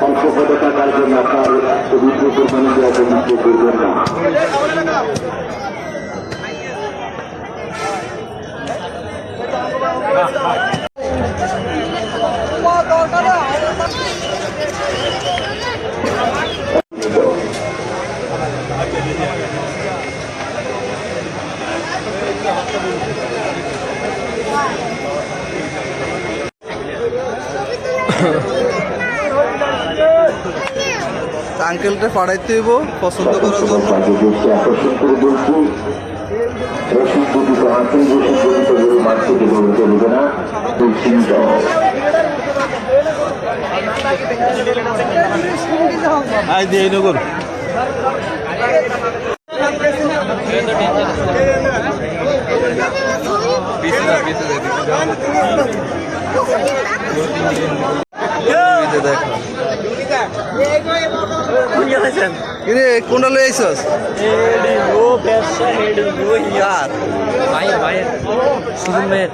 অল্প টাকার জন্য আপনার পবিত্র কোরবানি দেওয়া পবিত্র করবেন না আঙ্কেলটা পাঠাইতে হইব পছন্দ করার জন্য। আই দিয়ে নগর। দেখো কিরে কোনটা লই আইছস ভাই ভাই সুজন ভাইয়ের।